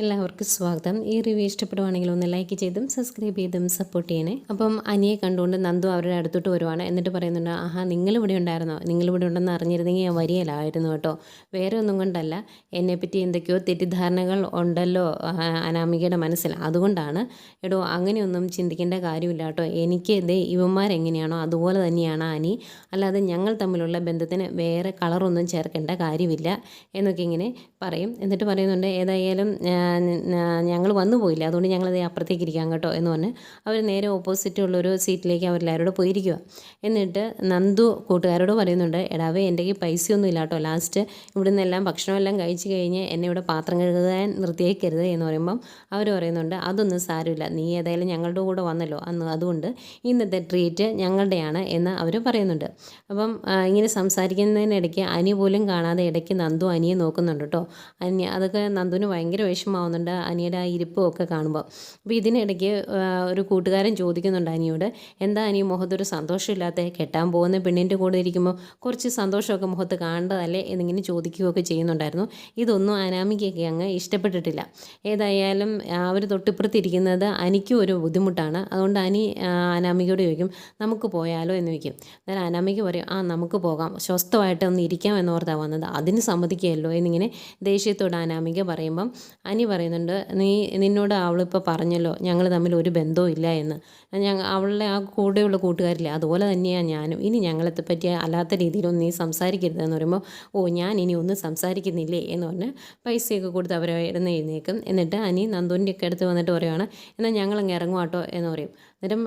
എല്ലാവർക്കും സ്വാഗതം. ഈ റിവ്യൂ ഇഷ്ടപ്പെടുവാണെങ്കിൽ ഒന്ന് ലൈക്ക് ചെയ്തും സബ്സ്ക്രൈബ് ചെയ്തും സപ്പോർട്ട് ചെയ്യണേ. അപ്പം അനിയെ കണ്ടുകൊണ്ട് നന്ദു അവരുടെ അടുത്തോട്ട് വരുവാണ്. എന്നിട്ട് പറയുന്നുണ്ട് ആഹാ നിങ്ങളിവിടെ ഉണ്ടായിരുന്നോ? നിങ്ങളിവിടെ ഉണ്ടെന്ന് അറിഞ്ഞിരുന്നെങ്കിൽ ഞാൻ വരികയില്ലായിരുന്നു കേട്ടോ. വേറെ ഒന്നും കൊണ്ടല്ല. എന്നെപ്പറ്റി എന്തൊക്കെയോ തെറ്റിദ്ധാരണകൾ ഉണ്ടല്ലോ അനാമികയുടെ മനസ്സിൽ. അതുകൊണ്ടാണ് എടോ അങ്ങനെയൊന്നും ചിന്തിക്കേണ്ട കാര്യമില്ല കേട്ടോ. എനിക്ക് ഇതേ ഇവന്മാരെങ്ങനെയാണോ അതുപോലെ തന്നെയാണ് അനി. അല്ലാതെ ഞങ്ങൾ തമ്മിലുള്ള ബന്ധത്തിന് വേറെ കളറൊന്നും ചേർക്കേണ്ട കാര്യമില്ല. എന്നൊക്കെ ഇങ്ങനെ പറയും. എന്നിട്ട് പറയുന്നുണ്ട് ഏതായാലും ഞങ്ങൾ വന്നു പോയില്ല. അതുകൊണ്ട് ഞങ്ങളത് അപ്പുറത്തേക്ക് ഇരിക്കാം കേട്ടോ എന്ന് പറഞ്ഞ് അവർ നേരെ ഓപ്പോസിറ്റ് ഉള്ളൊരു സീറ്റിലേക്ക് അവരെല്ലാവരും കൂടെ പോയിരിക്കുക എന്നിട്ട് നന്ദു കൂട്ടുകാരോട് പറയുന്നുണ്ട് എടാവേ എന്റെ കയ്യിൽ പൈസയൊന്നും ഇല്ല കേട്ടോ. ലാസ്റ്റ് ഇവിടെ നിന്നെല്ലാം ഭക്ഷണമെല്ലാം കഴിച്ച് കഴിഞ്ഞ് എന്നെ ഇവിടെ പാത്രം കഴുകാൻ നിർത്തിയേക്കരുത് എന്ന് പറയുമ്പം അവർ പറയുന്നുണ്ട് അതൊന്നും സാരമില്ല. നീ ഏതായാലും ഞങ്ങളുടെ കൂടെ വന്നല്ലോ. അന്ന് അതുകൊണ്ട് ഇന്നത്തെ ട്രീറ്റ് ഞങ്ങളുടെയാണ് എന്ന് അവർ പറയുന്നുണ്ട്. അപ്പം ഇങ്ങനെ സംസാരിക്കുന്നതിനിടയ്ക്ക് അനി പോലും കാണാതെ ഇടയ്ക്ക് നന്ദു അനിയെ നോക്കുന്നുണ്ട് കേട്ടോ. അനി അതൊക്കെ നന്ദുവിന് ഭയങ്കര വിഷമമാവുന്നുണ്ട് അനിയുടെ ആ ഇരിപ്പും ഒക്കെ കാണുമ്പോൾ അപ്പോൾ ഇതിനിടയ്ക്ക് ഒരു കൂട്ടുകാരൻ ചോദിക്കുന്നുണ്ട് അനിയോട് എന്താ അനി മുഖത്തൊരു സന്തോഷമില്ലാത്ത കെട്ടാൻ പോകുന്ന പെണ്ണിന്റെ കൂടെ ഇരിക്കുമ്പോൾ കുറച്ച് സന്തോഷമൊക്കെ മുഖത്ത് കാണേണ്ടതല്ലേ? എന്നിങ്ങനെ ചോദിക്കുകയൊക്കെ ചെയ്യുന്നുണ്ടായിരുന്നു. ഇതൊന്നും അനാമിക്കൊക്കെ അങ്ങ് ഇഷ്ടപ്പെട്ടിട്ടില്ല. ഏതായാലും അവർ തൊട്ടിപ്പുറത്തിരിക്കുന്നത് അനിക്കും ഒരു ബുദ്ധിമുട്ടാണ്. അതുകൊണ്ട് അനി അനാമികയോട് ചോദിക്കും നമുക്ക് പോയാലോ? എന്ന് ചോദിക്കും. എന്നാൽ അനാമിക പറയും ആ നമുക്ക് പോകാം. സ്വസ്ഥമായിട്ട് ഒന്ന് ഇരിക്കാം എന്നോർത്താണ് വന്നത്. അതിന് സമ്മതിക്കുകയല്ലോ? എന്നിങ്ങനെ ദേഷ്യത്തോട് അനാമിക പറയുമ്പം അനി പറയുന്നുണ്ട് നീ നിന്നോട് അവളിപ്പോൾ പറഞ്ഞല്ലോ ഞങ്ങൾ തമ്മിൽ ഒരു ബന്ധവും ഇല്ല എന്ന്. ഞങ്ങൾ അവളുടെ ആ കൂടെയുള്ള കൂട്ടുകാരില്ലേ അതുപോലെ തന്നെയാണ് ഞാനും. ഇനി ഞങ്ങളെത്തെ പറ്റിയ അല്ലാത്ത രീതിയിലൊന്നും നീ സംസാരിക്കരുതെന്ന് പറയുമ്പോൾ ഓ ഞാൻ ഇനി ഒന്നും സംസാരിക്കുന്നില്ലേ? എന്ന് പറഞ്ഞ് പൈസയൊക്കെ കൊടുത്ത് അവരായിരുന്നു എഴുന്നേക്കും. എന്നിട്ട് അനി നന്ദുവിന്റെ ഒക്കെ അടുത്ത് വന്നിട്ട് പറയുവാണ് എന്നാൽ ഞങ്ങളങ്ങ് ഇറങ്ങും കേട്ടോ എന്ന് പറയും. അന്നേരം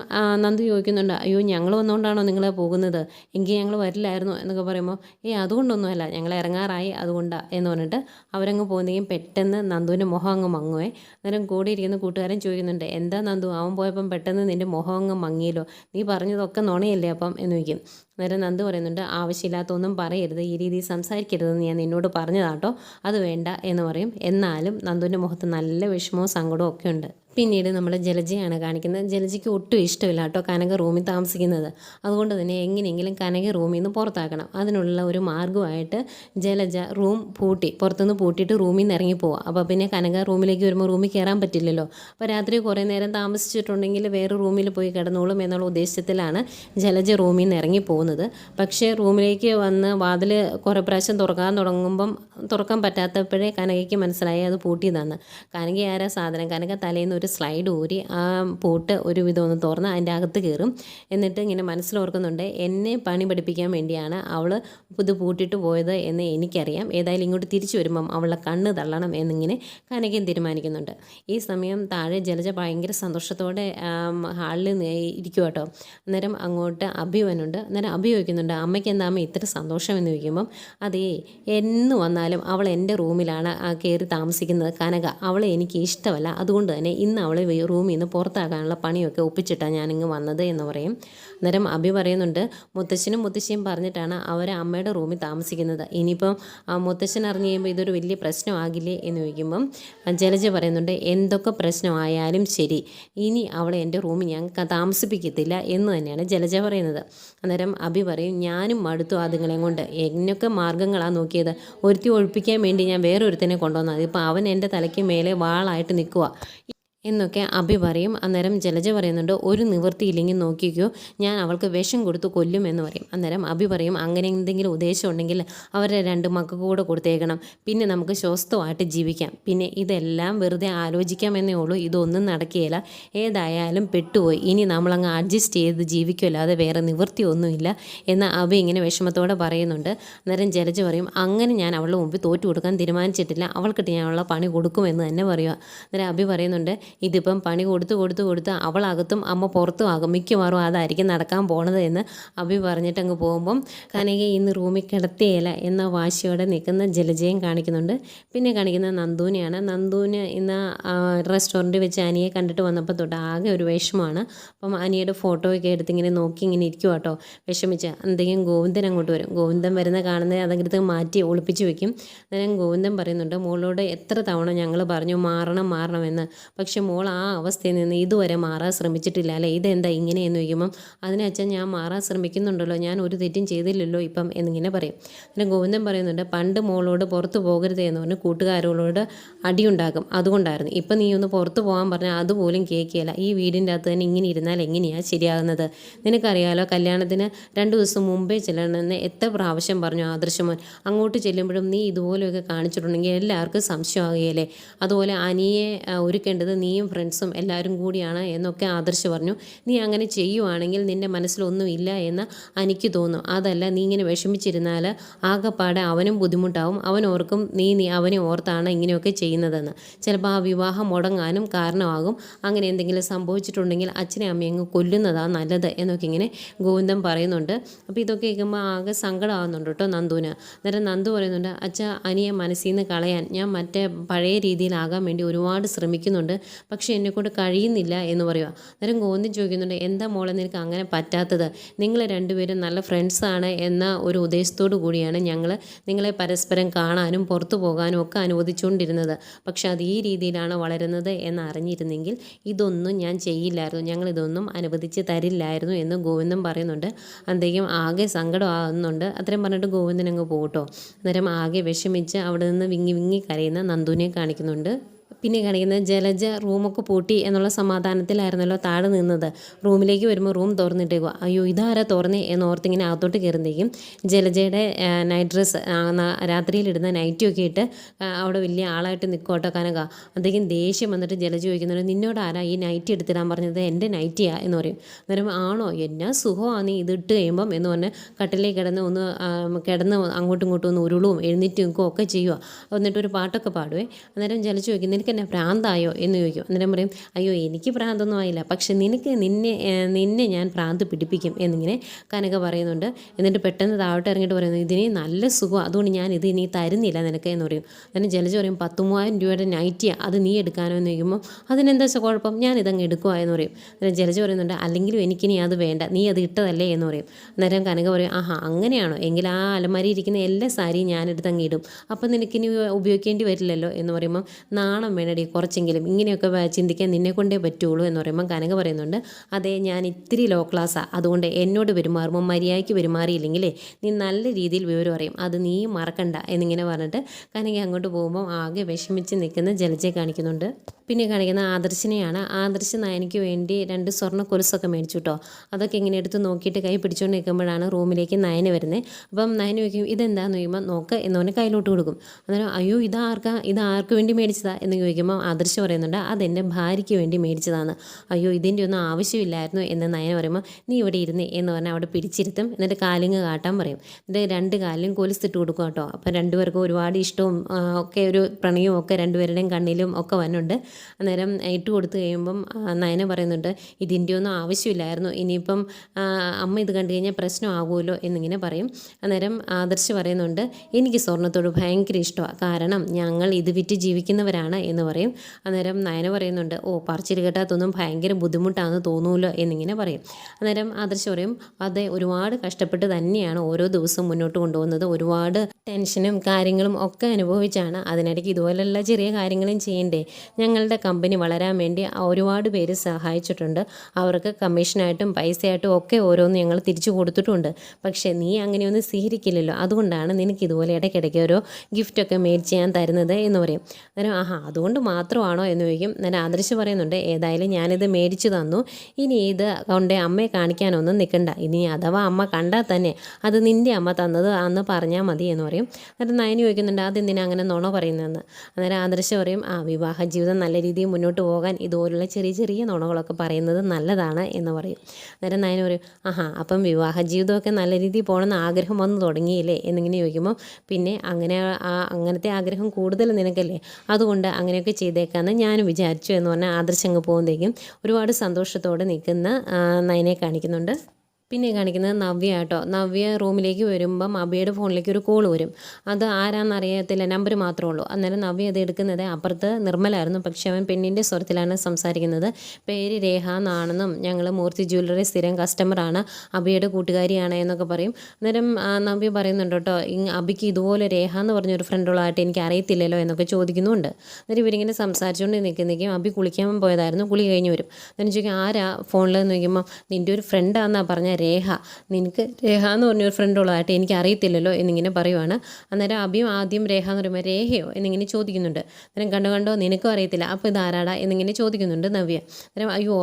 നന്ദു ചോദിക്കുന്നുണ്ട് അയ്യോ ഞങ്ങൾ വന്നുകൊണ്ടാണോ നിങ്ങൾ പോകുന്നത്? എങ്കിൽ ഞങ്ങൾ വരില്ലായിരുന്നു? എന്നൊക്കെ പറയുമ്പോൾ ഏയ് അതുകൊണ്ടൊന്നുമല്ല ഞങ്ങൾ ഇറങ്ങാറായി അതുകൊണ്ടാണ് എന്ന് പറഞ്ഞിട്ട് അവരങ്ങ് പോകുന്നെങ്കിൽ പെട്ടെന്ന് നന്ദുവിന്റെ മുഖം അങ്ങ് മങ്ങുവേ. അന്നേരം കൂടെ ഇരിക്കുന്ന കൂട്ടുകാരൻ ചോദിക്കുന്നുണ്ട് എന്താ നന്ദു അവൻ പോയപ്പം പെട്ടെന്ന് നിന്റെ മുഖം അങ്ങ് മങ്ങിയല്ലോ? നീ പറഞ്ഞതൊക്കെ നുണയല്ലേ അപ്പം? എന്ന് ചോദിക്കും. അന്നേരം നന്ദു പറയുന്നുണ്ട് ആവശ്യമില്ലാത്തൊന്നും പറയരുത് ഈ രീതിയിൽ സംസാരിക്കരുതെന്ന് ഞാൻ നിന്നോട് പറഞ്ഞതാട്ടോ അത് വേണ്ട എന്ന് പറയും. എന്നാലും നന്ദുവിന്റെ മുഖത്ത് നല്ല വിഷമവും സങ്കടവും ഒക്കെ ഉണ്ട്. പിന്നീട് നമ്മൾ ജലജയാണ് കാണിക്കുന്നത്. ജലജയ്ക്ക് ഒട്ടും ഇഷ്ടമില്ല കേട്ടോ കനക റൂമിൽ താമസിക്കുന്നത്. അതുകൊണ്ട് തന്നെ എങ്ങനെയെങ്കിലും കനക റൂമിൽ നിന്ന് പുറത്താക്കണം. അതിനുള്ള ഒരു മാർഗമായിട്ട് ജലജ റൂം പൂട്ടി പുറത്തുനിന്ന് പൂട്ടിയിട്ട് റൂമിൽ നിന്ന് ഇറങ്ങി പോവുക അപ്പോൾ പിന്നെ കനക റൂമിലേക്ക് വരുമ്പോൾ റൂമിൽ കയറാൻ പറ്റില്ലല്ലോ. അപ്പോൾ രാത്രി കുറേ നേരം താമസിച്ചിട്ടുണ്ടെങ്കിൽ വേറെ റൂമിൽ പോയി കിടന്നോളും എന്നുള്ള ഉദ്ദേശത്തിലാണ് ജലജ റൂമിൽ നിന്ന് ഇറങ്ങി പോകുന്നത്. പക്ഷേ റൂമിലേക്ക് വന്ന് വാതിൽ കുറേ പ്രാവശ്യം തുറക്കാൻ തുടങ്ങുമ്പം തുറക്കാൻ പറ്റാത്തപ്പോഴേ കനകയ്ക്ക് മനസ്സിലായി അത് പൂട്ടിയതാണ്. കനക ആരാ സാധനം? കനക തലേന്ന് ഒരു സ്ലൈഡ് ഊരി ആ പൂട്ട് ഒരു വിധം ഒന്ന് തുറന്ന് അതിന്റെ അകത്ത് കയറും. എന്നിട്ട് ഇങ്ങനെ മനസ്സിലോർക്കുന്നുണ്ട് എന്നെ പണി പഠിപ്പിക്കാൻ വേണ്ടിയാണ് അവൾ ഇത് പൂട്ടിട്ട് പോയത് എന്ന് എനിക്കറിയാം. ഏതായാലും ഇങ്ങോട്ട് തിരിച്ചു വരുമ്പം അവളെ കണ്ണ് തള്ളണം എന്നിങ്ങനെ കനകയും തീരുമാനിക്കുന്നുണ്ട്. ഈ സമയം താഴെ ജലജ ഭയങ്കര സന്തോഷത്തോടെ ഹാളിൽ ഇരിക്കും കേട്ടോ അന്നേരം അങ്ങോട്ട് അഭിവനുണ്ട് അന്നേരം അഭി ചോദിക്കുന്നുണ്ട് അമ്മയ്ക്ക് എന്താ അമ്മ ഇത്ര സന്തോഷം? എന്ന് ചോദിക്കുമ്പം അതേ എന്ന് വന്നാലും അവൾ എന്റെ റൂമിലാണ് കയറി താമസിക്കുന്നത് കനക. അവളെ എനിക്ക് ഇഷ്ടമല്ല. അതുകൊണ്ട് തന്നെ ഇന്ന് അവളെ റൂമിൽ നിന്ന് പുറത്താക്കാനുള്ള പണിയൊക്കെ ഒപ്പിച്ചിട്ടാണ് ഞാനിങ്ങ് വന്നത് എന്ന് പറയും. അന്നേരം അഭി പറയുന്നുണ്ട് മുത്തശ്ശനും മുത്തശ്ശിയും പറഞ്ഞിട്ടാണ് അവരെ അമ്മയുടെ റൂമിൽ താമസിക്കുന്നത്. ഇനിയിപ്പം ആ മുത്തശ്ശൻ അറിഞ്ഞു കഴിയുമ്പോൾ ഇതൊരു വലിയ പ്രശ്നമാകില്ലേ എന്ന് ചോദിക്കുമ്പം ജലജ പറയുന്നുണ്ട് എന്തൊക്കെ പ്രശ്നമായാലും ശരി. ഇനി അവളെ എന്റെ റൂമിൽ ഞാൻ താമസിപ്പിക്കത്തില്ല എന്ന് തന്നെയാണ് ജലജ പറയുന്നത്. അന്നേരം അഭി പറയും ഞാനും മടുത്തു അതുങ്ങളെയും കൊണ്ട്. എന്നൊക്കെ മാർഗങ്ങളാണ് നോക്കിയത്. ഒരുത്തി ഒഴിപ്പിക്കാൻ വേണ്ടി ഞാൻ വേറൊരുത്തനെ കൊണ്ടുവന്നത് ഇപ്പം അവൻ എന്റെ തലയ്ക്ക് മേലെ വാളായിട്ട് നിൽക്കുക എന്നൊക്കെ അഭി പറയും. അന്നേരം ജലജ പറയുന്നുണ്ട് ഒരു നിവൃത്തിയില്ലെങ്കിൽ നോക്കിക്കോ. ഞാൻ അവൾക്ക് വിഷം കൊടുത്ത് കൊല്ലും എന്ന് പറയും. അന്നേരം അഭി പറയും അങ്ങനെ എന്തെങ്കിലും ഉദ്ദേശം ഉണ്ടെങ്കിൽ അവരെ രണ്ട് മക്കൾക്ക് കൂടെ കൊടുത്തേക്കണം. പിന്നെ നമുക്ക് സ്വസ്ഥമായിട്ട് ജീവിക്കാം. പിന്നെ ഇതെല്ലാം വെറുതെ ആലോചിക്കാമെന്നേ ഉള്ളൂ. ഇതൊന്നും നടക്കുകയില്ല. ഏതായാലും പെട്ടുപോയി. ഇനി നമ്മളങ്ങ് അഡ്ജസ്റ്റ് ചെയ്ത് ജീവിക്കുമല്ലാതെ വേറെ നിവൃത്തിയൊന്നുമില്ല എന്ന് അഭി ഇങ്ങനെ വിഷമത്തോടെ പറയുന്നുണ്ട്. അന്നേരം ജലജ പറയും അങ്ങനെ ഞാൻ അവളുടെ മുമ്പിൽ തോറ്റു കൊടുക്കാൻ തീരുമാനിച്ചിട്ടില്ല. അവൾക്കിട്ട് ഞാനുള്ള പണി കൊടുക്കുമെന്ന് തന്നെ പറയുക അന്നേരം അഭി പറയുന്നുണ്ട് ഇതിപ്പം പണി കൊടുത്ത് കൊടുത്ത് കൊടുത്ത് അവളകത്തും അമ്മ പുറത്തും ആകും. മിക്കവാറും അതായിരിക്കും നടക്കാൻ പോണത് എന്ന് അഭി പറഞ്ഞിട്ട് അങ്ങ് പോകുമ്പം കനക ഇന്ന് റൂമിൽ കിടത്തിയേല എന്ന വാശിയോടെ നിൽക്കുന്ന ജലജയം കാണിക്കുന്നുണ്ട്. പിന്നെ കാണിക്കുന്ന നന്ദൂനെയാണ് നന്ദൂന് ഇന്ന് റെസ്റ്റോറന്റിൽ വെച്ച് അനിയെ കണ്ടിട്ട് വന്നപ്പോൾ തൊട്ട് ആകെ ഒരു വിഷമമാണ്. അപ്പം അനിയുടെ ഫോട്ടോയൊക്കെ എടുത്ത് ഇങ്ങനെ നോക്കി ഇങ്ങനെ ഇരിക്കും കേട്ടോ വിഷമിച്ച് എന്തെങ്കിലും ഗോവിന്ദൻ അങ്ങോട്ട് വരും. ഗോവിന്ദൻ വരുന്ന കാണുന്നത് അതങ്ങടുത്ത് മാറ്റി ഒളിപ്പിച്ച് വെക്കും. അന്നേരം ഗോവിന്ദൻ പറയുന്നുണ്ട് മോളോട് എത്ര തവണ ഞങ്ങൾ പറഞ്ഞു മാറണം മാറണമെന്ന് പക്ഷെ മോൾ ആ അവസ്ഥയിൽ നിന്ന് ഇതുവരെ മാറാൻ ശ്രമിച്ചിട്ടില്ല അല്ലേ? ഇതെന്താ ഇങ്ങനെയെന്ന് ചോദിക്കുമ്പം അതിനെ അച്ഛൻ ഞാൻ മാറാൻ ശ്രമിക്കുന്നുണ്ടല്ലോ ഞാൻ ഒരു തെറ്റും ചെയ്തില്ലല്ലോ ഇപ്പം എന്നിങ്ങനെ പറയും. പിന്നെ ഗോവിന്ദൻ പറയുന്നുണ്ട് പണ്ട് മോളോട് പുറത്ത് പോകരുത് എന്ന് പറഞ്ഞ് കൂട്ടുകാരോട് അടിയുണ്ടാക്കും. അതുകൊണ്ടായിരുന്നു. ഇപ്പം നീ ഒന്ന് പുറത്ത് പോകാൻ പറഞ്ഞാൽ അതുപോലും കേൾക്കുകയില്ല. ഈ വീടിന്റെ അകത്ത് തന്നെ ഇങ്ങനെ ഇരുന്നാൽ എങ്ങനെയാണ് ശരിയാകുന്നത്? നിനക്കറിയാലോ കല്യാണത്തിന് രണ്ട് ദിവസം മുമ്പേ ചെല്ലണമെന്ന് എത്ര പ്രാവശ്യം പറഞ്ഞു ആദർശമോൻ. അങ്ങോട്ട് ചെല്ലുമ്പോഴും നീ ഇതുപോലെയൊക്കെ കാണിച്ചിട്ടുണ്ടെങ്കിൽ എല്ലാവർക്കും സംശയമാകുകയല്ലേ? അതുപോലെ അനിയെ ഒരുക്കേണ്ടത് ഒരുക്കേണ്ടത് നീയും ഫ്രണ്ട്സും എല്ലാവരും കൂടിയാണ് എന്നൊക്കെ ആദർശ് പറഞ്ഞു. നീ അങ്ങനെ ചെയ്യുവാണെങ്കിൽ നിന്റെ മനസ്സിലൊന്നും ഇല്ല എന്ന് എനിക്ക് തോന്നും. അതല്ല നീ ഇങ്ങനെ വിഷമിച്ചിരുന്നാൽ ആകെപ്പാടെ അവനും ബുദ്ധിമുട്ടാവും. അവൻ ഓർക്കും നീ നീ അവനെ ഓർത്താണ് ഇങ്ങനെയൊക്കെ ചെയ്യുന്നതെന്ന്. ചിലപ്പോൾ ആ വിവാഹം മുടങ്ങാനും കാരണമാകും. അങ്ങനെ എന്തെങ്കിലും സംഭവിച്ചിട്ടുണ്ടെങ്കിൽ അച്ഛനെ അമ്മയെ അങ്ങ് കൊല്ലുന്നതാണ് നല്ലത് എന്നൊക്കെ ഇങ്ങനെ ഗോവിന്ദൻ പറയുന്നുണ്ട്. അപ്പോൾ ഇതൊക്കെ കേൾക്കുമ്പോൾ ആകെ സങ്കടമാകുന്നുണ്ട് കേട്ടോ നന്ദുവിന്. അന്നേരം നന്ദു പറയുന്നുണ്ട് അച്ഛ അനിയെ മനസ്സിൽ നിന്ന് കളയാൻ ഞാൻ മറ്റേ പഴയ രീതിയിലാകാൻ വേണ്ടി ഒരുപാട് ശ്രമിക്കുന്നുണ്ട്. പക്ഷേ എന്നെക്കൊണ്ട് കഴിയുന്നില്ല എന്ന് പറയുക. അന്നേരം ഗോവിന്ദൻ ചോദിക്കുന്നുണ്ട് എന്താ മോളെ നിനക്ക് അങ്ങനെ പറ്റാത്തത്? നിങ്ങൾ രണ്ടുപേരും നല്ല ഫ്രണ്ട്സാണ് എന്ന ഒരു ഉദ്ദേശത്തോടു കൂടിയാണ് ഞങ്ങൾ നിങ്ങളെ പരസ്പരം കാണാനും പുറത്തു പോകാനും ഒക്കെ അനുവദിച്ചുകൊണ്ടിരുന്നത് പക്ഷെ അത് ഈ രീതിയിലാണ് വളരുന്നത് എന്ന് അറിഞ്ഞിരുന്നെങ്കിൽ ഇതൊന്നും ഞാൻ ചെയ്യില്ലായിരുന്നു. ഞങ്ങൾ ഇതൊന്നും അനുവദിച്ച് തരില്ലായിരുന്നു എന്ന് ഗോവിന്ദൻ പറയുന്നുണ്ട്. അന്തേക്കും ആകെ സങ്കടമാകുന്നുണ്ട് അത്രയും പറഞ്ഞിട്ട് ഗോവിന്ദൻ അങ്ങ് പോകട്ടോ അന്നേരം ആകെ വിഷമിച്ച് അവിടെ നിന്ന് വിങ്ങി വിങ്ങി കരയുന്ന നന്ദുവിനെ കാണിക്കുന്നുണ്ട്. പിന്നെ കാണിക്കുന്നത് ജലജ റൂമൊക്കെ പൂട്ടി എന്നുള്ള സമാധാനത്തിലായിരുന്നല്ലോ താഴെ നിന്നത്. റൂമിലേക്ക് വരുമ്പോൾ റൂം തുറന്നിട്ടേക്കുക അയ്യോ ഇതാരാ തുറന്നേ എന്ന് ഓർത്തിങ്ങനെ അകത്തോട്ട് കയറുന്നേക്കും. ജലജയുടെ നൈറ്റ് ഡ്രസ്സ് രാത്രിയിലിടുന്ന നൈറ്റിയൊക്കെ ഇട്ട് അവിടെ വലിയ ആളായിട്ട് നിൽക്കോട്ടോ കനക. അദ്ദേഹം ദേഷ്യം വന്നിട്ട് ജലജ ചോദിക്കുന്നുണ്ട് നിന്നോട് ആരാ ഈ നൈറ്റി എടുത്തിടാൻ പറഞ്ഞത്? എന്റെ നൈറ്റിയാ എന്ന് പറയും. അന്നേരം ആണോ? എന്നാ സുഖമാണ് നീ ഇതിട്ട് കഴിയുമ്പം എന്ന് പറഞ്ഞ് കട്ടിലേക്ക് കിടന്ന് ഒന്ന് കിടന്ന് അങ്ങോട്ടും ഇങ്ങോട്ടും ഒന്ന് ഉരുളും എഴുന്നേറ്റ് നിൽക്കുകയും ഒക്കെ ചെയ്യുക എന്നിട്ട് ഒരു പാട്ടൊക്കെ പാടുവേ. അന്നേരം ജലജ ചോദിക്കും നിനക്ക് എന്നെ ഭ്രാന്തായോ എന്ന് ചോദിക്കും. അന്നേരം പറയും അയ്യോ എനിക്ക് ഭ്രാന്തൊന്നും ആയില്ല. പക്ഷെ നിനക്ക് നിന്നെ നിന്നെ ഞാൻ ഭ്രാന്ത് പിടിപ്പിക്കും എന്നിങ്ങനെ കനക പറയുന്നുണ്ട്. എന്നിട്ട് പെട്ടെന്ന് താഴോട്ട് ഇറങ്ങിയിട്ട് പറയുന്നു ഇതിന് നല്ല സുഖം അതുകൊണ്ട് ഞാൻ ഇത് ഇനി തരുന്നില്ല നിനക്ക് എന്ന് പറയും. അതിന് ജലജ പറയും പത്ത് മൂവായിരം രൂപയുടെ നൈറ്റിയാ. അത് നീ എടുക്കാനോ? എന്ന് ചോദിക്കുമ്പോൾ അതിനെന്താ വെച്ചാൽ കുഴപ്പം? ഞാൻ ഇതങ്ങ് എടുക്കുക എന്ന് പറയും. അന്നേരം ജലജ പറയുന്നുണ്ട് അല്ലെങ്കിലും എനിക്കിനി അത് വേണ്ട. നീ അത് ഇട്ടതല്ലേ? എന്ന് പറയും. അന്നേരം കനക പറയും ആഹാ അങ്ങനെയാണോ? എങ്കിൽ ആ അലമാരി ഇരിക്കുന്ന എല്ലാ സാരിയും ഞാനെടുത്ത് അങ്ങ് ഇടും. അപ്പം നിനക്കിനി ഉപയോഗിക്കേണ്ടി വരില്ലല്ലോ? എന്ന് പറയുമ്പോൾ നാണം വേണടി കുറച്ചെങ്കിലും ഇങ്ങനെയൊക്കെ ചിന്തിക്കാൻ നിന്നെ കൊണ്ടേ പറ്റുള്ളൂ എന്ന് പറയുമ്പോൾ കനക പറയുന്നുണ്ട് അതെ ഞാൻ ഇത്തിരി ലോ ക്ലാസ്സാണ് അതുകൊണ്ട് എന്നോട് പെരുമാറുമ്പോൾ മര്യാദയ്ക്ക് പെരുമാറിയില്ലെങ്കിലേ നീ നല്ല രീതിയിൽ വിവരം അറിയും. അത് നീ മറക്കണ്ട എന്നിങ്ങനെ പറഞ്ഞിട്ട് കനക അങ്ങോട്ട് പോകുമ്പോൾ ആകെ വിഷമിച്ച് നിൽക്കുന്ന ജലജയെ കാണിക്കുന്നുണ്ട്. പിന്നെ കാണിക്കുന്ന ആദർശിനെയാണ്. ആദർശ് നായനയ്ക്ക് വേണ്ടി രണ്ട് സ്വർണ കൊലുസൊക്കെ മേടിച്ചു കേട്ടോ അതൊക്കെ ഇങ്ങനെ എടുത്ത് നോക്കിയിട്ട് കൈ പിടിച്ചുകൊണ്ട് നിൽക്കുമ്പോഴാണ് റൂമിലേക്ക് നയന് വരുന്നത് അപ്പം നയന് ചോദിക്കും ഇതെന്താന്ന്? ചോദിക്കുമ്പോൾ നോക്ക് എന്നവനെ കയ്യിലോട്ട് കൊടുക്കും. അന്നേരം അയ്യോ ഇതാർക്കാ? ഇത് ആർക്ക് വേണ്ടി മേടിച്ചതാ? എന്ന് ചോദിക്കുമ്പോൾ ആദർശ് പറയുന്നുണ്ട് അതെന്റെ ഭാര്യയ്ക്ക് വേണ്ടി മേടിച്ചതാണ്. അയ്യോ ഇതിന്റെ ഒന്നും ആവശ്യമില്ലായിരുന്നു. എന്ന് നയന പറയുമ്പോൾ നീ ഇവിടെ ഇരുന്നേ. എന്ന് പറഞ്ഞാൽ അവിടെ പിടിച്ചിരുത്തും. എന്നിട്ട് കാലിങ് കാട്ടാൻ പറയും. എന്നിട്ട് രണ്ട് കാലിലും കൊലുസിട്ട് കൊടുക്കും കേട്ടോ. അപ്പം രണ്ടുപേർക്കും ഒരുപാട് ഇഷ്ടവും ഒക്കെ ഒരു പ്രണയവും ഒക്കെ രണ്ടുപേരുടെയും കണ്ണിലും ഒക്കെ വന്നുണ്ട് അന്നേരം ഇട്ട് കൊടുത്തു കഴിയുമ്പം നയന പറയുന്നുണ്ട് ഇതിന്റെ ഒന്നും ആവശ്യമില്ലായിരുന്നു. ഇനിയിപ്പം അമ്മ ഇത് കണ്ടു കഴിഞ്ഞാൽ പ്രശ്നമാകുമല്ലോ എന്നിങ്ങനെ പറയും. അന്നേരം ആദർശ് പറയുന്നുണ്ട് എനിക്ക് സ്വർണത്തോട് ഭയങ്കര ഇഷ്ടമാണ്. കാരണം ഞങ്ങൾ ഇത് വിറ്റ് ജീവിക്കുന്നവരാണ് എന്ന് പറയും. അന്നേരം നയന പറയുന്നുണ്ട് ഓ പറിച്ചിൽ കേട്ടാത്തൊന്നും ഭയങ്കര ബുദ്ധിമുട്ടാണെന്ന് തോന്നൂല്ലോ എന്നിങ്ങനെ പറയും. അന്നേരം ആദർശ് പറയും അതെ ഒരുപാട് കഷ്ടപ്പെട്ട് തന്നെയാണ് ഓരോ ദിവസവും മുന്നോട്ട് കൊണ്ടുപോകുന്നത്. ഒരുപാട് ടെൻഷനും കാര്യങ്ങളും ഒക്കെ അനുഭവിച്ചാണ് അതിനിടയ്ക്ക് ഇതുപോലെയുള്ള ചെറിയ കാര്യങ്ങളും ചെയ്യണ്ടേ. ഞങ്ങളുടെ കമ്പനി വളരാൻ വേണ്ടി ഒരുപാട് പേര് സഹായിച്ചിട്ടുണ്ട്. അവർക്ക് കമ്മീഷനായിട്ടും പൈസയായിട്ടും ഒക്കെ ഓരോന്ന് ഞങ്ങൾ തിരിച്ചു കൊടുത്തിട്ടുണ്ട്. പക്ഷേ നീ അങ്ങനെയൊന്നും സ്വീകരിക്കില്ലല്ലോ. അതുകൊണ്ടാണ് നിനക്ക് ഇതുപോലെ ഇടയ്ക്കിടയ്ക്ക് ഓരോ ഗിഫ്റ്റൊക്കെ മേടിച്ച് ഞാൻ തരുന്നത് എന്ന് പറയും. അന്നേരം ആഹാ അതുകൊണ്ട് മാത്രമാണോ എന്ന് ചോദിക്കും. ഞാൻ ആദർശ് പറയുന്നുണ്ട് ഏതായാലും ഞാനിത് മേടിച്ചു തന്നു. ഇനി ഇത് കൊണ്ട് അമ്മയെ കാണിക്കാനൊന്നും നിൽക്കണ്ട. ഇനി അഥവാ അമ്മ കണ്ടാൽ തന്നെ അത് നിന്റെ അമ്മ തന്നത് അന്ന് പറഞ്ഞാൽ മതി എന്ന് പറയും. എന്നിട്ട് നയനി ചോദിക്കുന്നുണ്ട് അതെന്തിനാ അങ്ങനെ നുണ പറയുന്നതെന്ന്? അന്നേരം ആദർശ് പറയും ആ വിവാഹ ജീവിതം നല്ല രീതിയിൽ മുന്നോട്ട് പോകാൻ ഇതുപോലുള്ള ചെറിയ ചെറിയ നുണകളൊക്കെ പറയുന്നത് നല്ലതാണ് എന്ന് പറയും. അന്നേരം നയൻ പറയും ആഹാ അപ്പം വിവാഹ ജീവിതമൊക്കെ നല്ല രീതിയിൽ പോകണമെന്ന് ആഗ്രഹം വന്നു തുടങ്ങിയില്ലേ? എന്നിങ്ങനെ ചോദിക്കുമ്പോൾ പിന്നെ അങ്ങനെ ആ അങ്ങനത്തെ ആഗ്രഹം കൂടുതൽ നിനക്കല്ലേ? അതുകൊണ്ട് അങ്ങനെയൊക്കെ ചെയ്തേക്കാമെന്ന് ഞാനും വിചാരിച്ചു എന്ന് പറഞ്ഞാൽ ആദർശങ്ങ് പോകുമ്പോഴേക്കും ഒരുപാട് സന്തോഷത്തോടെ നിൽക്കുന്ന നയനെ കാണിക്കുന്നുണ്ട്. പിന്നെ കാണിക്കുന്നത് നവ്യ കേട്ടോ. നവ്യ റൂമിലേക്ക് വരുമ്പം അബിയുടെ ഫോണിലേക്ക് ഒരു കോൾ വരും. അത് ആരാന്ന് അറിയത്തില്ല. നമ്പർ മാത്രമേ ഉള്ളൂ. അന്നേരം നവ്യ അത് എടുക്കുന്നത് അപ്പുറത്ത് നിർമ്മലായിരുന്നു. പക്ഷെ അവൻ പെണ്ണിന്റെ സ്വരത്തിലാണ് സംസാരിക്കുന്നത്. പേര് രേഖ എന്നാണെന്നും ഞങ്ങൾ മൂർത്തി ജ്വല്ലറി സ്ഥിരം കസ്റ്റമറാണ് അബിയുടെ കൂട്ടുകാരിയാണ് എന്നൊക്കെ പറയും. അന്നേരം നവ്യ പറയുന്നുണ്ട് കേട്ടോ അബിക്ക് ഇതുപോലെ രേഖ എന്ന് പറഞ്ഞൊരു ഫ്രണ്ടുള്ളതായിട്ട് എനിക്ക് അറിയത്തില്ലല്ലോ എന്നൊക്കെ ചോദിക്കുന്നുണ്ട്. അന്നേരം ഇവരിങ്ങനെ സംസാരിച്ചുകൊണ്ട് നിൽക്കുന്നേക്കും അബി കുളിക്കാൻ പോയതായിരുന്നു. കുളി കഴിഞ്ഞ് വരും. അന്നേരം ചോദിക്കും ആരാ ഫോണിൽ നോക്കുമ്പോൾ നിന്റെ ഒരു ഫ്രണ്ടാണെന്നാണ് പറഞ്ഞ രേഖ നിനക്ക് രേഖ എന്ന് പറഞ്ഞൊരു ഫ്രണ്ട് ഉള്ളതായിട്ട് എനിക്ക് അറിയത്തില്ലല്ലോ എന്നിങ്ങനെ പറയുവാണ്. അന്നേരം അഭിയും ആദ്യം രേഖ എന്ന് പറയുമ്പോൾ രേഖയോ എന്നിങ്ങനെ ചോദിക്കുന്നുണ്ട്. അന്നേരം കണ്ടോ കണ്ടോ നിനക്കും അറിയത്തില്ല. അപ്പോൾ ആരാടാ എന്നിങ്ങനെ ചോദിക്കുന്നുണ്ട് നവ്യ. അന്നേരം അയ്യോ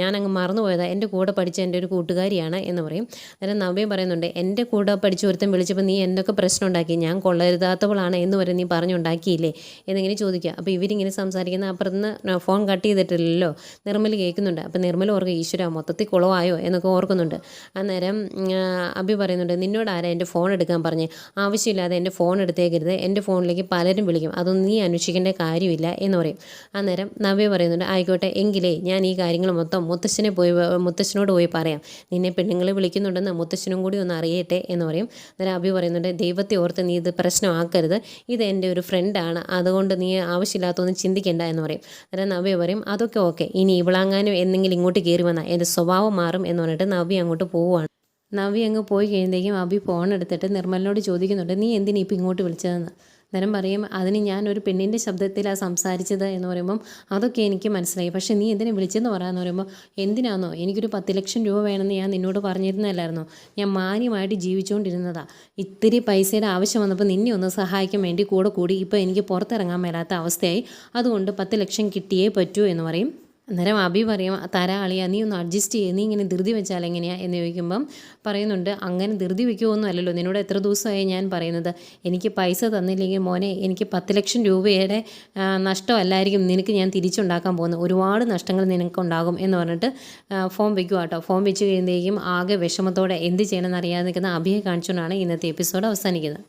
ഞാൻ അങ്ങ് മറന്നു പോയതാ എന്റെ കൂടെ പഠിച്ച എന്റെ ഒരു കൂട്ടുകാരിയാണ് എന്ന് പറയും. അന്നേരം നവ്യ പറയുന്നുണ്ട് എന്റെ കൂടെ പഠിച്ച ഒരുത്തൻ വിളിച്ചപ്പോൾ നീ എന്തൊക്കെ പ്രശ്നം ഉണ്ടാക്കി? ഞാൻ കൊള്ളരുതാത്തവളാണ് എന്ന് വരെ നീ പറഞ്ഞുണ്ടാക്കിയില്ലേ? എന്നിങ്ങനെ ചോദിക്കുക. അപ്പോൾ ഇവരിങ്ങനെ സംസാരിക്കുന്ന അപ്പുറത്തുനിന്ന് ഫോൺ കട്ട് ചെയ്തിട്ടില്ലല്ലോ. നിർമ്മൽ കേൾക്കുന്നുണ്ട്. അപ്പോൾ നിർമ്മൽ ഓർക്കുക ഈശ്വര മൊത്തത്തിൽ കുളമായോ എന്നൊക്കെ ഓർക്കുന്നുണ്ട്. അന്നേരം അഭി പറയുന്നുണ്ട് നിന്നോട് ആരാ എന്റെ ഫോൺ എടുക്കാൻ പറഞ്ഞ്? ആവശ്യമില്ലാതെ എന്റെ ഫോൺ എടുത്തേക്കരുത്. എന്റെ ഫോണിലേക്ക് പലരും വിളിക്കും. അതൊന്നും നീ അന്വേഷിക്കേണ്ട കാര്യമില്ല എന്ന് പറയും. അന്നേരം നവ്യ പറയുന്നുണ്ട് ആയിക്കോട്ടെ എങ്കിലേ ഞാൻ ഈ കാര്യങ്ങൾ മൊത്തം മുത്തശ്ശനെ പോയി മുത്തശ്ശനോട് പോയി പറയാം. നിന്നെ പെണ്ണുങ്ങളെ വിളിക്കുന്നുണ്ടെന്ന് മുത്തശ്ശനും കൂടി ഒന്ന് അറിയട്ടെ എന്ന് പറയും. അന്നേരം അഭി പറയുന്നുണ്ട് ദൈവത്തെ ഓർത്ത് നീ ഇത് പ്രശ്നമാക്കരുത്. ഇത് എന്റെ ഒരു ഫ്രണ്ടാണ് അതുകൊണ്ട് നീ ആവശ്യമില്ലാത്തൊന്നും ചിന്തിക്കേണ്ട എന്ന് പറയും. അന്നേരം നവ്യ പറയും അതൊക്കെ ഓക്കെ. ഇനി ഇവളാങ്ങാനും എന്തെങ്കിലും ഇങ്ങോട്ട് കയറി വന്നാൽ എന്റെ സ്വഭാവം മാറും എന്ന് പറഞ്ഞിട്ട് നവ്യ അങ്ങോട്ട് പോവുകയാണ്. നവി അങ്ങ് പോയി കഴിയുമ്പോഴേക്കും അബി ഫോൺ എടുത്തിട്ട് നിർമ്മലിനോട് ചോദിക്കുന്നുണ്ട് നീ എന്തിനാ ഇപ്പം ഇങ്ങോട്ട് വിളിച്ചതെന്ന്? അന്നേരം പറയും അതിന് ഞാൻ ഒരു പെണ്ണിന്റെ ശബ്ദത്തിലാണ് സംസാരിച്ചത് എന്ന് പറയുമ്പം അതൊക്കെ എനിക്ക് മനസ്സിലായി. പക്ഷേ നീ എന്തിനെ വിളിച്ചെന്ന് പറയാമെന്ന് പറയുമ്പോൾ എന്തിനാണെന്നോ എനിക്കൊരു പത്ത് ലക്ഷം രൂപ വേണമെന്ന് ഞാൻ നിന്നോട് പറഞ്ഞിരുന്നല്ലായിരുന്നോ ഞാൻ മാന്യമായിട്ട് ജീവിച്ചുകൊണ്ടിരുന്നതാ. ഇത്തിരി പൈസയുടെ ആവശ്യം വന്നപ്പോൾ നിന്നെ ഒന്ന് സഹായിക്കാൻ വേണ്ടി കൂടെ കൂടി ഇപ്പോൾ എനിക്ക് പുറത്തിറങ്ങാൻ മേലാത്ത അവസ്ഥയായി. അതുകൊണ്ട് പത്ത് ലക്ഷം കിട്ടിയേ പറ്റൂ എന്ന് പറയും. അന്നേരം അബി പറയും തരാ അളിയ നീ ഒന്ന് അഡ്ജസ്റ്റ് ചെയ്യ് നീ ഇങ്ങനെ ധൃതി വെച്ചാൽ എങ്ങനെയാണ് എന്ന് ചോദിക്കുമ്പം പറയുന്നുണ്ട് അങ്ങനെ ധൃതി വെക്കുമൊന്നും അല്ലല്ലോ നിന്നോട് എത്ര ദിവസമായി ഞാൻ പറയുന്നത്? എനിക്ക് പൈസ തന്നില്ലെങ്കിൽ മോനെ എനിക്ക് പത്ത് ലക്ഷം രൂപയുടെ നഷ്ടമല്ലായിരിക്കും നിനക്ക് ഞാൻ തിരിച്ചുണ്ടാക്കാൻ പോകുന്നത്. ഒരുപാട് നഷ്ടങ്ങൾ നിനക്കുണ്ടാകും എന്ന് പറഞ്ഞിട്ട് ഫോം വയ്ക്കുക കേട്ടോ ഫോം വെച്ച് കഴിയുമ്പോഴേക്കും ആകെ വിഷമത്തോടെ എന്ത് ചെയ്യണമെന്ന് അറിയാതെ നിൽക്കുന്ന അഭിയെ കാണിച്ചുകൊണ്ടാണ് ഇന്നത്തെ എപ്പിസോഡ് അവസാനിക്കുന്നത്.